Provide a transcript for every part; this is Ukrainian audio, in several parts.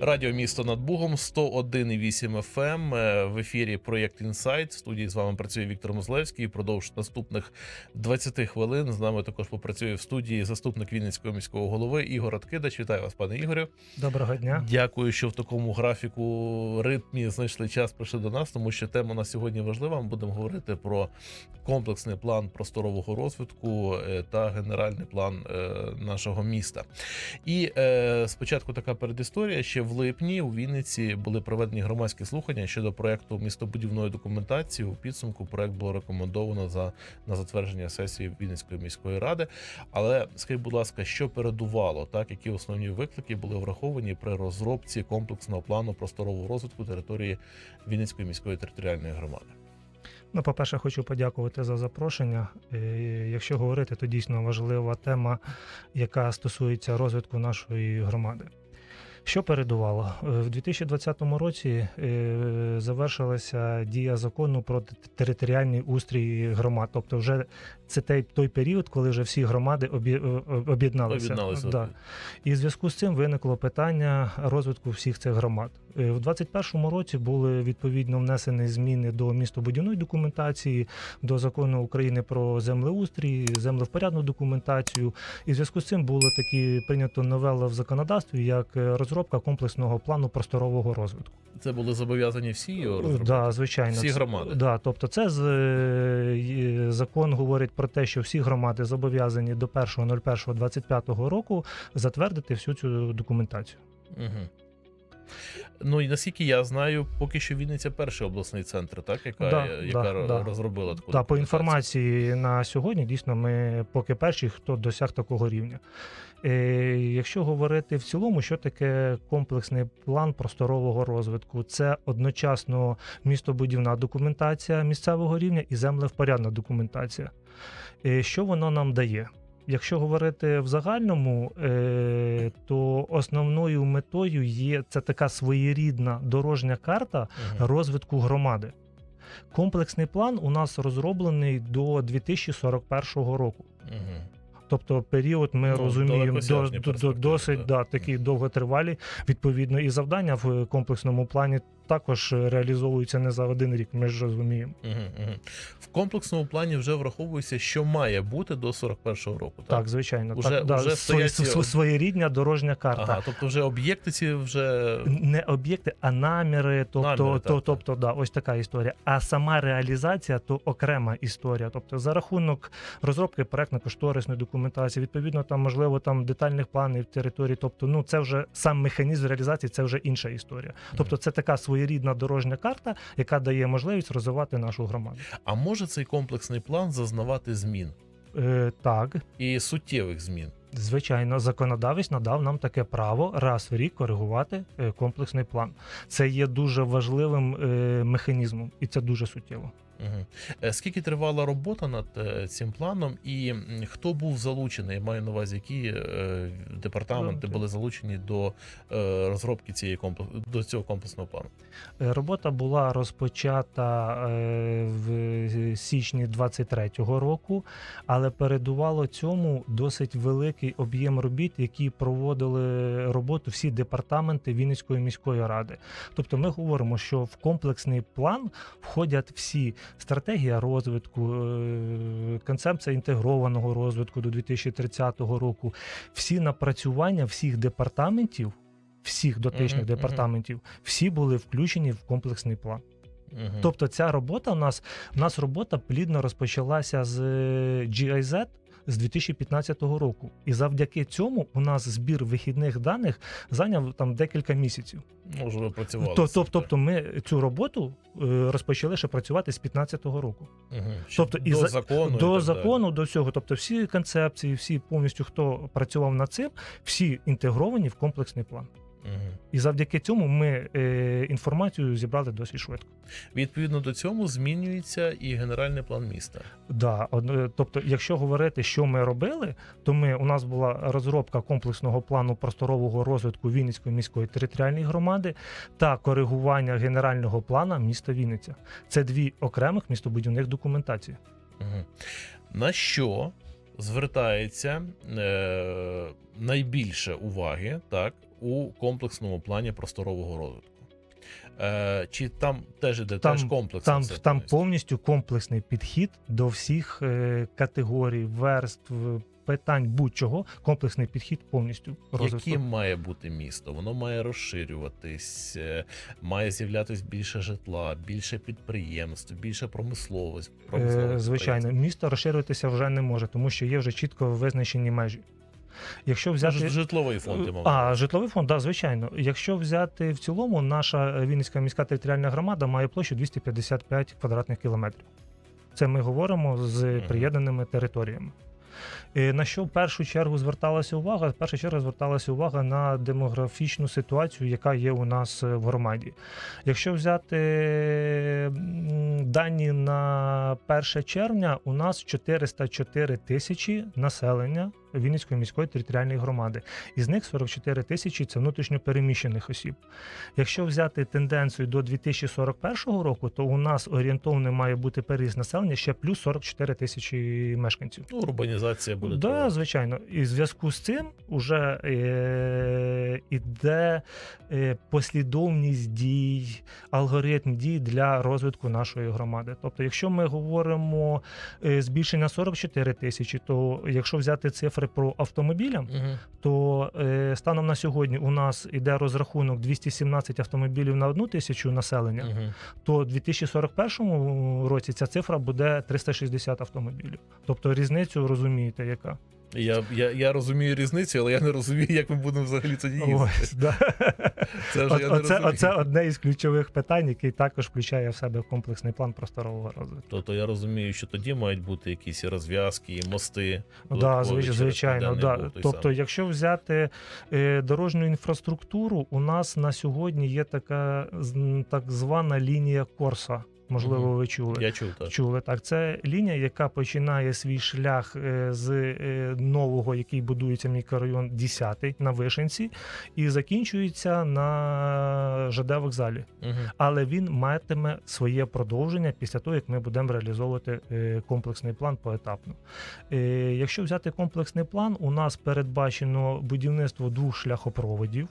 Радіо місто над Бугом 101,8 FM. Е, В ефірі проєкт Інсайт. В студії з вами працює Віктор Мозлевський. І Продовж наступних 20 хвилин з нами також попрацює в студії заступник Вінницького міського голови Ігор Откидач. Вітаю вас, пане Ігорю. Доброго дня. Дякую, що в такому графіку ритмі знайшли час прийшли до нас, тому що тема на сьогодні важлива. Ми будемо говорити про комплексний план просторового розвитку е, та генеральний план е, нашого міста. І е, спочатку така передісторія. Ще в липні у Вінниці були проведені громадські слухання щодо проекту містобудівної документації. У підсумку проект було рекомендовано за на затвердження сесії Вінницької міської ради. Але скажіть, будь ласка, що передувало, так які основні виклики були враховані при розробці комплексного плану просторового розвитку території Вінницької міської територіальної громади? Ну, по-перше, хочу подякувати за запрошення. Е, Якщо говорити, то дійсно важлива тема, яка стосується розвитку нашої громади. Що передувало? Е, В 2020 році е, завершилася дія закону про територіальний устрій громад. Тобто, вже це той, той період, коли вже всі громади е, об'єдналися. Об'єдналися. Да. І в зв'язку з цим виникло питання розвитку всіх цих громад. У 2021 році були відповідно внесені зміни до містобудівної документації, до закону України про землеустрій, землевпорядну документацію. І в зв'язку з цим було такі прийнято новела в законодавстві як е, розробка комплексного плану просторового розвитку. Це були зобов'язані всі його розробки? Да, звичайно, Всі громади? Да, тобто, це з е, закон говорить про те, що всі громади зобов'язані до 1.01.25 року затвердити всю цю документацію. Угу. Ну і наскільки я знаю, поки що Вінниця перший обласний центр, так яка, Да, яка да, да. розробила таку Та по інформації на сьогодні дійсно ми поки перші, хто досяг такого рівня. Е, якщо говорити в цілому, що таке комплексний план просторового розвитку, це одночасно містобудівна документація місцевого рівня і землевпорядна документація. Е, що воно нам дає? Якщо говорити в загальному, е, то основною метою є це така своєрідна дорожня карта розвитку громади. Комплексний план у нас розроблений до 2041 року. Тобто період ми Ну, розуміємо до, до, досить да. да, такі довготривалі. Відповідно, і завдання в комплексному плані також реалізовуються не за один рік. Ми ж розуміємо. Мгм, мгм. В комплексному плані вже враховується, що має бути до 41-го року. Так, Так, звичайно, Уже- так, да, уже свої- стоять- своєрідня дорожня карта. Ага, тобто вже об'єкти ці вже Не об'єкти, а наміри, тобто, Наміри, то, так, тобто, да, ось така історія. А сама реалізація то окрема історія. Тобто, за рахунок розробки проектно-кошторисної документації, відповідно, там можливо там детальних планів території. Тобто, ну це вже сам механізм реалізації, це вже інша історія. Тобто, це така своєрідна дорожня карта, яка дає можливість розвивати нашу громаду. а може цей комплексний план зазнавати змін Е, так, і суттєвих змін. Звичайно, законодавець надав нам таке право раз в рік коригувати е, комплексний план. Це є дуже важливим е, механізмом, і це дуже суттєво. Угу. Скільки тривала робота над е, цим планом, і хто був залучений? Я маю на увазі, які е, департаменти були залучені до розробки цієї комплекс... до цього комплексного плану? Робота була розпочата в січні 23-го року, але передувало цьому досить великий об'єм робіт, які проводили роботу всі департаменти Вінницької міської ради. Тобто, ми говоримо, що в комплексний план входять всі стратегія розвитку, е, концепція інтегрованого розвитку до 2030 року, всі напрацювання всіх департаментів. Всіх дотичних mm -hmm. департаментів всі були включені в комплексний план. Угу. Тобто, ця робота у нас у нас робота плідно розпочалася з е, GIZ з 2015 року, і завдяки цьому у нас збір вихідних даних зайняв там декілька місяців. Може, ви працювали. То- Тобто, тобто, ми цю роботу е, розпочали ще працювати з 2015 року. Ще тобто, і до за- закону До так закону, до всього. Тобто, всі концепції, всі повністю хто працював над цим, всі інтегровані в комплексний план. Мгм. І завдяки цьому ми е, інформацію зібрали досить швидко. Відповідно до цьому змінюється і генеральний план міста. Да, од- е, тобто, якщо говорити, що ми робили, то ми у нас була розробка комплексного плану просторового розвитку Вінницької міської територіальної громади та коригування генерального плана міста Вінниця. Це дві окремих містобудівних документації. Угу. На що звертається е, найбільше уваги так у комплексному плані просторового розвитку. Е, чи там теж іде Там- теж комплексна Там, там повністю? повністю комплексний підхід до всіх е, категорій, верств, питань будь-чого. Комплексний підхід повністю розвитку. Яким має бути місто? Воно має розширюватись, е, має з'являтись більше житла, більше підприємств, більше промисловості. Е, Звичайно, місто розширюватися вже не може, тому що є вже чітко визначені межі. Якщо взяти житловий фонд, я мав. А, житловий фонд, да, звичайно. Якщо взяти в цілому, наша Вінницька міська територіальна громада має площу 255 квадратних кілометрів. Це ми говоримо з приєднаними територіями. Е, На що в першу чергу зверталася увага? В першу чергу зверталася увага на демографічну ситуацію, яка є у нас е, в громаді. Якщо взяти дані на 1 червня, у нас 404 тисячі населення Вінницької міської територіальної громади. Із них 44 тисячі це внутрішньо переміщених осіб. Якщо взяти тенденцію до 2041 року, то у нас орієнтовно має бути переріз населення ще плюс 44 тисячі мешканців. Ну, урбанізація буде. Да, тривати. звичайно. І в зв'язку з цим вже е, іде е, послідовність дій, алгоритм дій для розвитку нашої громади. Тобто, якщо ми говоримо е, збільшення 44 тисячі, то якщо взяти цифри про автомобілям, угу. то е, станом на сьогодні у нас іде розрахунок 217 автомобілів на одну тисячу населення, угу. то в 2041 році ця цифра буде 360 автомобілів. Тобто різницю розумієте, яка? Я, я, я розумію різницю, але я не розумію, як ми будемо взагалі тоді їздити. Ось, да. Це вже От- я не оце, розумію. оце одне із ключових питань, який також включає в себе комплексний план просторового розвитку. Тобто я розумію, що тоді мають бути якісь розв'язки, і мости. Да, звич- звичайно, да. Тобто, самий. якщо взяти е, дорожню інфраструктуру, у нас на сьогодні є така так звана лінія Корса. Можливо, ви чули. я чув так. Чули так. Це лінія, яка починає свій шлях е, з е, нового, який будується мікрорайон 10 на Вишенці, і закінчується на ЖД вокзалі. Мгм. Але він матиме своє продовження після того, як ми будемо реалізовувати е, комплексний план поетапно. Якщо взяти комплексний план, у нас передбачено будівництво двох шляхопроводів.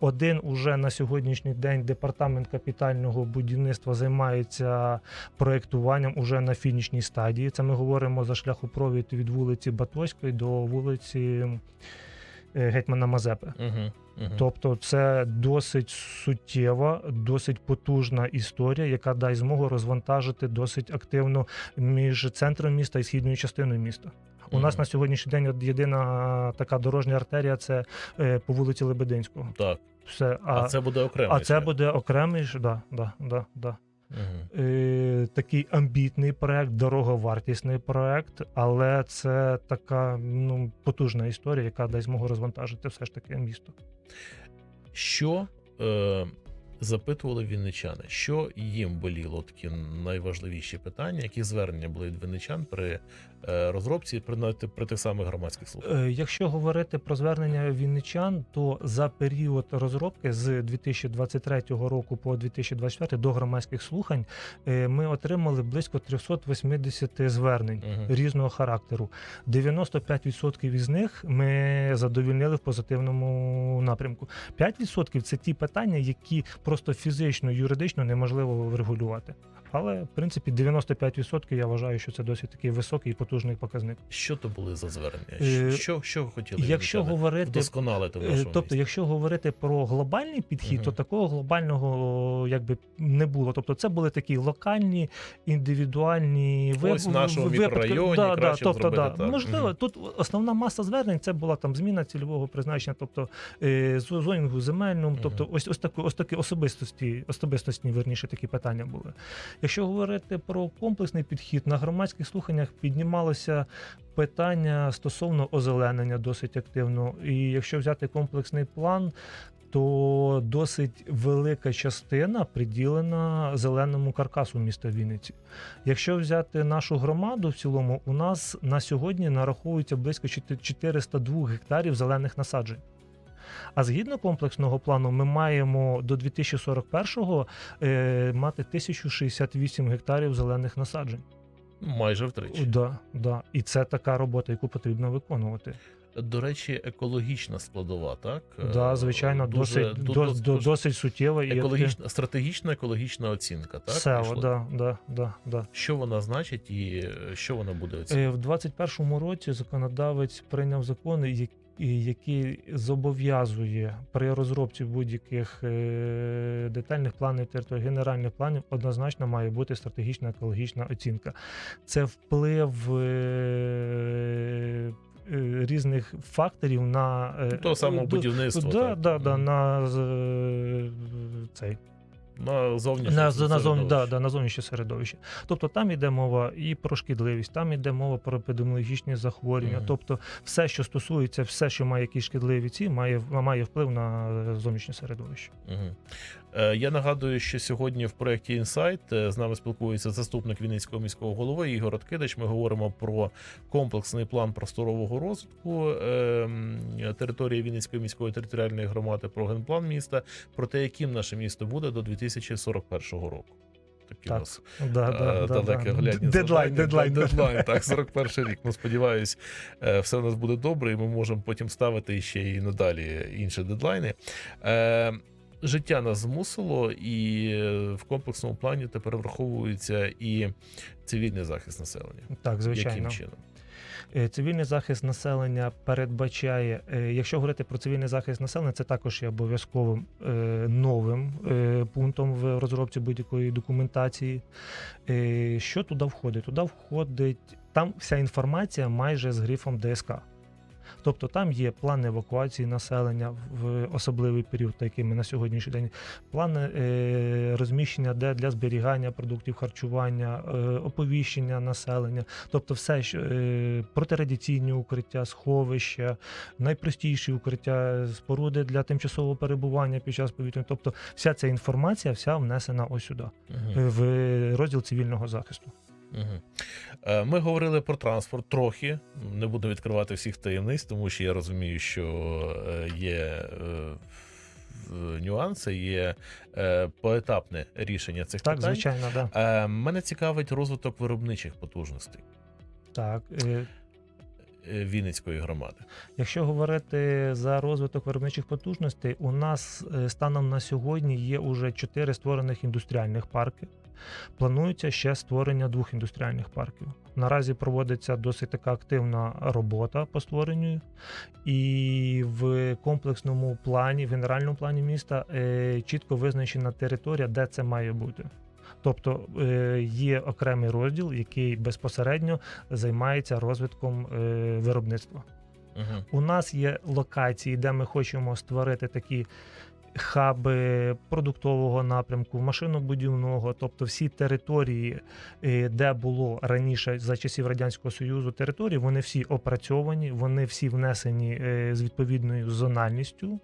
Один уже на сьогоднішній день департамент капітального будівництва займається проєктуванням уже на фінішній стадії. Це ми говоримо за шляхопровід від вулиці Батоської до вулиці е, Гетьмана Мазепи. Мгм. Мгм. Тобто, це досить суттєва, досить потужна історія, яка дасть змогу розвантажити досить активно між центром міста і східною частиною міста. У нас на сьогоднішній день от єдина така дорожня артерія це е, по вулиці Лебединського. Так. Все, А, а, це буде окремо. а це буде окремий да, да, да, да. Угу. Е, такий амбітний проект, дороговартісний проект, але це така ну, потужна історія, яка дасть змогу розвантажити все ж таки місто. Що е, запитували вінничани? Що їм боліло такі найважливіші питання? Які звернення були від вінничан при е, розробці при, навіть при тих самих громадських слуханнях? Е, Якщо говорити про звернення вінничан, то за період розробки з 2023 року по 2024 до громадських слухань е, ми отримали близько 380 звернень Мгм. різного характеру. 95% із них ми задовільнили в позитивному напрямку. 5% це ті питання, які просто фізично, юридично неможливо врегулювати. Але в принципі 95% я вважаю, що це досить такий високий і потужний показник. Що то були за звернення? Е, Що, що хотіли Якщо говорити вдосконалити в Е, нашому Тобто, місті? якщо говорити про глобальний підхід, Мгм. то такого глобального якби не було. Тобто, це були такі локальні, індивідуальні Ось в нашому випадки. мікрорайоні Да, да, краще б тобто, да. так. Можливо, Мгм. тут основна маса звернень це була там зміна цільового призначення, тобто е, зонінгу земельному, Мгм. тобто ось ось такі, ось такі особистості, особистосні, верніше такі питання були. Якщо говорити про комплексний підхід, на громадських слуханнях піднімалося питання стосовно озеленення досить активно. І якщо взяти комплексний план, то досить велика частина приділена зеленому каркасу міста Вінниці. Якщо взяти нашу громаду в цілому, у нас на сьогодні нараховується близько 402 гектарів зелених насаджень. А згідно комплексного плану, ми маємо до 2041-го е, мати 1068 гектарів зелених насаджень. Майже втричі. Да, да. І це така робота, яку потрібно виконувати. До речі, екологічна складова, так? Да, Е, звичайно, дуже- досить, ду- до, до, досить суттєва і екологічна, стратегічна екологічна оцінка, так? все, да, да, да, да. Що вона значить і е, що вона буде оцінювати? Е, В 21-му році законодавець прийняв закон, я- і- який зобов'язує при розробці будь-яких е, детальних планів території, генеральних планів однозначно має бути стратегічна екологічна оцінка. Це вплив е, е, різних факторів на Того самого будівництва. Да, так? да, да, на цей на зовнішнє на, на, зовні, да, да, на зовнішнє середовище. Тобто там йде мова і про шкідливість, там йде мова про епідеміологічні захворювання. Мгм. Тобто, все, що стосується, все, що має якісь шкідливі ці, має, має вплив на зовнішнє середовище. Мгм. Е, Я нагадую, що сьогодні в проєкті Інсайт з нами спілкується заступник Вінницького міського голови Ігор Откидич. Ми говоримо про комплексний план просторового розвитку е, території Вінницької міської територіальної громади, про генплан міста, про те, яким наше місто буде до 2041 року. Такі у нас Да, е, да, да, далеке да. глядні Дедлайн, дедлайн. Дедлайн. Так, 41 рік. Ну, сподіваюсь, е, все у нас буде добре, і ми можемо потім ставити ще і надалі інші дедлайни. Е, Життя нас змусило, і в комплексному плані тепер враховується і цивільний захист населення. Так, звичайно. Яким чином? Е, Цивільний захист населення передбачає, е, якщо говорити про цивільний захист населення, це також є обов'язковим е, новим пунктом в розробці будь-якої документації. Що туди входить? Туди входить там вся інформація майже з грифом ДСК. Тобто там є плани евакуації населення в особливий період, такий ми на сьогоднішній день, плани е, розміщення де для зберігання продуктів харчування, е, оповіщення населення, тобто все, що е, протирадіаційні укриття, сховища, найпростіші укриття, споруди для тимчасового перебування під час повітряної. Тобто, вся ця інформація вся внесена ось сюди, е, в розділ цивільного захисту. Е, Ми говорили про транспорт трохи. Не буду відкривати всіх таємниць, тому що я розумію, що е, є е, нюанси, є е, поетапне рішення цих Так, питань. звичайно, да. Е, Мене цікавить розвиток виробничих потужностей так. е, Вінницької громади. Якщо говорити за розвиток виробничих потужностей, у нас е, станом на сьогодні є уже чотири створених індустріальних парки. Планується ще створення двох індустріальних парків. Наразі проводиться досить така активна робота по створенню, і в комплексному плані, в генеральному плані міста е, чітко визначена територія, де це має бути. Тобто е, є окремий розділ, який безпосередньо займається розвитком е, виробництва. Угу. У нас є локації, де ми хочемо створити такі хаби продуктового напрямку, машинобудівного, тобто всі території, е, де було раніше за часів радянського союзу території, вони всі опрацьовані, вони всі внесені з відповідною зональністю.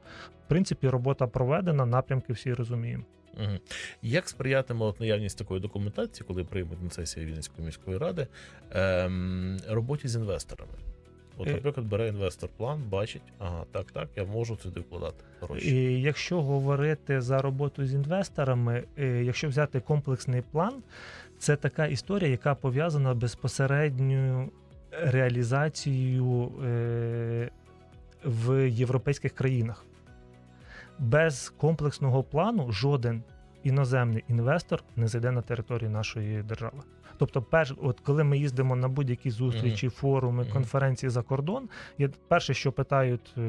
В принципі, робота проведена, напрямки всі розуміємо. Угу. Як сприятиме от наявність такої документації, коли приймуть на сесії Вінницької міської ради, ем, роботі з інвесторами? От, Е. наприклад, бере інвестор план, бачить, ага, так, так, я можу сюди вкладати гроші. І якщо говорити за роботу з інвесторами, е, якщо взяти комплексний план, це така історія, яка пов'язана безпосередньою реалізацією е, в європейських країнах. Без комплексного плану жоден іноземний інвестор не зайде на територію нашої держави. Тобто, перш, от коли ми їздимо на будь-які зустрічі, форуми, конференції за кордон, є перше, що питають е,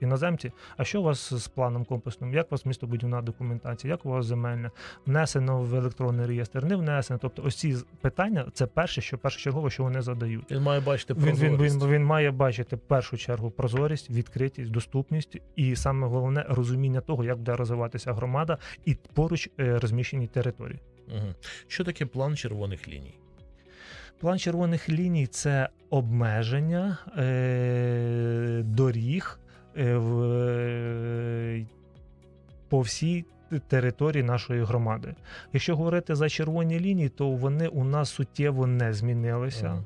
іноземці: а що у вас з планом комплексним? Як у вас містобудівна документація? Як у вас земельна? Внесено в електронний реєстр, не внесено. Тобто, ось ці питання це перше, що першочергово, що вони задають. Він має бачити Він, він, прозорість. він, він має бачити в першу чергу прозорість, відкритість, доступність і саме головне розуміння того, як буде розвиватися громада і поруч е, розміщені території. Угу. Що таке план червоних ліній? План червоних ліній це обмеження е, доріг е, в, е, по всій території нашої громади. Якщо говорити за червоні лінії, то вони у нас суттєво не змінилися.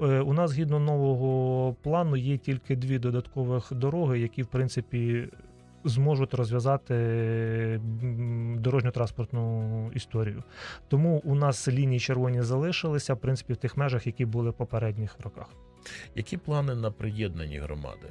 Е, У нас згідно нового плану є тільки дві додаткових дороги, які в принципі зможуть розв'язати дорожньо-транспортну історію. Тому у нас лінії червоні залишилися, в принципі, в тих межах, які були в попередніх роках. Які плани на приєднані громади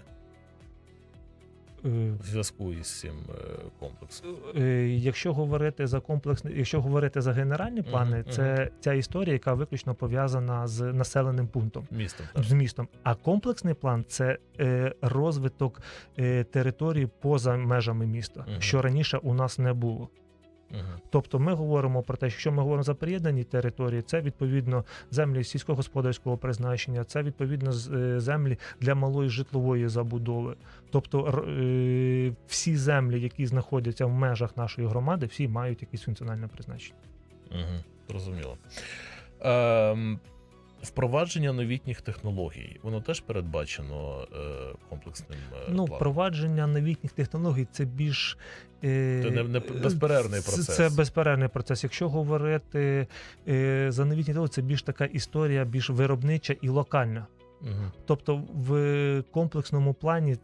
в зв'язку із цим е, комплексом? Е, Якщо говорити за комплекс, якщо говорити за генеральні плани, угу, це ця історія, яка виключно пов'язана з населеним пунктом. Містом так. З містом, а комплексний план це е, розвиток е, території поза межами міста, угу. що раніше у нас не було. Мгм. Тобто ми говоримо про те, що ми говоримо за приєднані території, це відповідно землі сільськогосподарського призначення, це відповідно е, землі для малої житлової забудови. Тобто е, всі землі, які знаходяться в межах нашої громади, всі мають якісь функціональне призначення. Угу, зрозуміло. Ем, впровадження новітніх технологій, воно теж передбачено е, комплексним е, Ну, планом? впровадження новітніх технологій це більш е, Це не- не безперервний процес. Це безперервний процес. Якщо говорити е, за новітні технології, це більш така історія, більш виробнича і локальна. Угу. Тобто в комплексному плані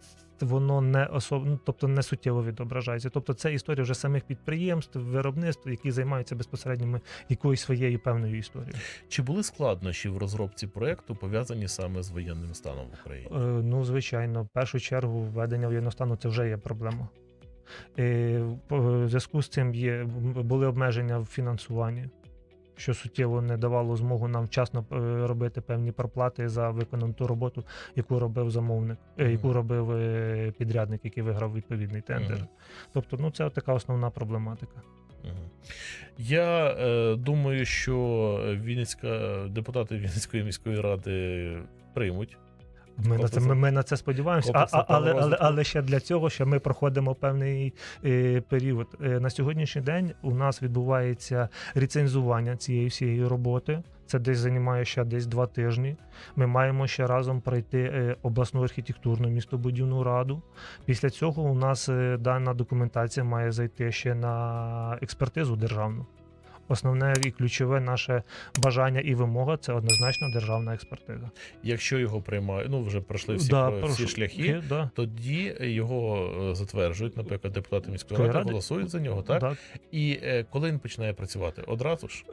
воно не особ... ну, тобто не суттєво відображається. Тобто це історія вже самих підприємств, виробництв, які займаються безпосередньо якоюсь своєю певною історією. Чи були складнощі в розробці проекту пов'язані саме з воєнним станом в Україні? Е, Ну, звичайно, в першу чергу введення воєнного стану це вже є проблема. Е, В зв'язку з цим є, були обмеження в фінансуванні, що суттєво не давало змогу нам вчасно е, робити певні проплати за виконану ту роботу, яку робив замовник, е, яку робив е, підрядник, який виграв відповідний тендер. Тобто, ну це така основна проблематика. Я е, думаю, що Вінницька депутати Вінницької міської ради приймуть. Ми на це ми, ми на це сподіваємося, а, а, але, але, але ще для цього ще ми проходимо певний е, період. Е, на сьогоднішній день у нас відбувається рецензування цієї всієї роботи. Це десь займає ще десь два тижні. Ми маємо ще разом пройти е, обласну архітектурну містобудівну раду. Після цього у нас е, дана документація має зайти ще на експертизу державну. Основне і ключове наше бажання і вимога це однозначно державна експертиза. Якщо його приймають, ну вже пройшли всі, Да, про- всі шляхи, да. тоді його е, затверджують, наприклад, депутати міської ради, ради. голосують за нього, так? да. І е, коли він починає працювати? Одразу ж?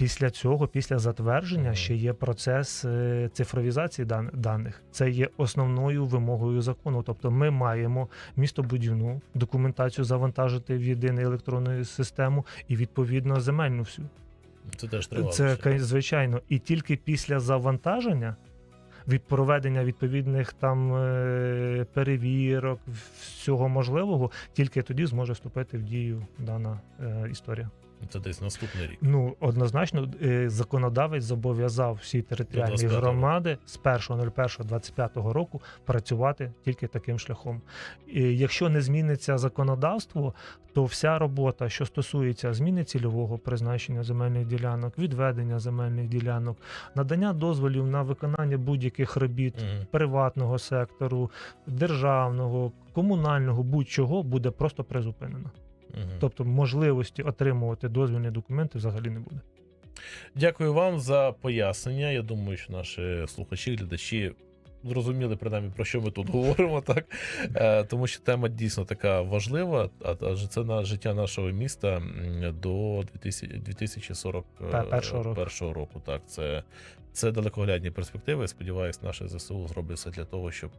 Після цього, після затвердження, ще є процес е, цифровізації дан- даних. Це є основною вимогою закону. Тобто, ми маємо містобудівну документацію завантажити в єдину електронну систему і відповідно земельну всю. Це теж тривало. Це звичайно, і тільки після завантаження. Від проведення відповідних там е, перевірок, всього можливого, тільки тоді зможе вступити в дію дана е, історія. Це десь наступний рік. Ну, однозначно, е, законодавець зобов'язав всі територіальні 25-го. громади з 1.01.25 року працювати тільки таким шляхом. І якщо не зміниться законодавство, то вся робота, що стосується зміни цільового призначення земельних ділянок, відведення земельних ділянок, надання дозволів на виконання будь-яких робіт Мгм. приватного сектору, державного, комунального, будь-чого буде просто призупинено. Мгм. Тобто можливості отримувати дозвільні документи взагалі не буде. Дякую вам за пояснення. Я думаю, що наші слухачі, глядачі зрозуміли принаймні про що ми тут говоримо, так Е, тому що тема дійсно така важлива, адже це на життя нашого міста до 2000 2041 року. року. Так, це, це далекоглядні перспективи. Сподіваюсь, наше ЗСУ зробить все для того, щоб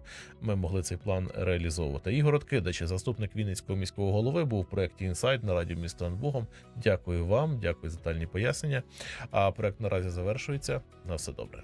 ми могли цей план реалізовувати. Ігор Откидач, заступник Вінницького міського голови, був у проєкті Інсайд на радіо місто над Богом. Дякую вам, дякую за детальні пояснення. А проект наразі завершується. На все добре.